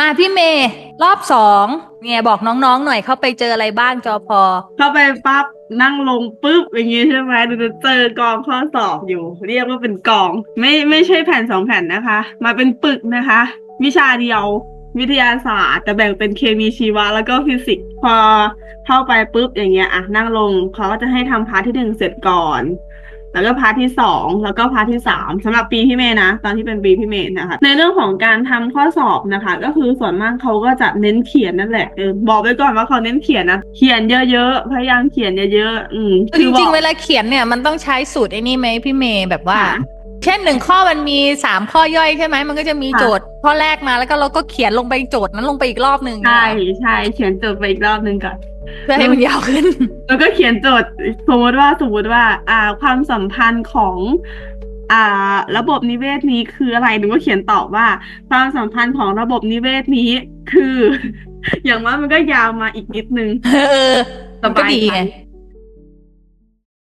มาพี่เมย์รอบสองเนี่ยบอกน้องๆหน่อยเข้าไปเจออะไรบ้างจอพอ เข้าไปปั๊บนั่งลงปุ๊บอย่างงี้ใช่ไหมดูจะเจอกองข้อสอบอยู่ เรียกว่าเป็นกอง ไม่ไม่ใช่แผ่นสองแผ่นนะคะ มาเป็นปึกนะคะ วิชาเดียววิทยาศาสตร์แต่แบ่งเป็นเคมีชีวะแล้วก็ฟิสิกส์พอเข้าไปปุ๊บอย่างเงี้ยอะนั่งลงเขาก็จะให้ทำพาร์ทที่หนึ่งเสร็จก่อน แล้วก็พาร์ทที่สองแล้วก็พาร์ทที่สามสำหรับปีพี่เมย์นะ ตอนที่เป็นปีพี่เมย์นะคะ ในเรื่องของการทำข้อสอบนะคะ ก็คือส่วนมากเขาก็จะเน้นเขียนนั่นแหละเออบอกไว้ก่อนว่าเขาเน้นเขียนนะเขียนเยอะๆพยายามเขียนเยอะๆอืมจริงๆบเวอกลาเขียนเนี่ยมันต้องใช้สูตรไอ้นี่ไหมพี่เมย์แบบว่าค่ะเช่นหนึ่งข้อมันมีสามข้อย่อยใช่ไหมมันก็จะมีค่ะโจทย์ข้อแรกมาแล้วก็เราก็เขียนลงไปโจทย์นั้นลงไปอีกรอบหนึ่งใช่ใช่เขียนโจทย์ไปอีกรอบหนึ่งก่อน เพื่อให้มันยาวขึ้น แล้วก็เขียนโจทย์สมมติว่าสมมติว่า อ่า ความสัมพันธ์ของ อ่า ระบบนิเวศนี้คืออะไรหนูก็เขียนตอบว่า ความสัมพันธ์ของระบบนิเวศนี้คือ อย่างว่ามันก็ยาวมาอีกนิดนึงเออสมันก็บายดีใจไง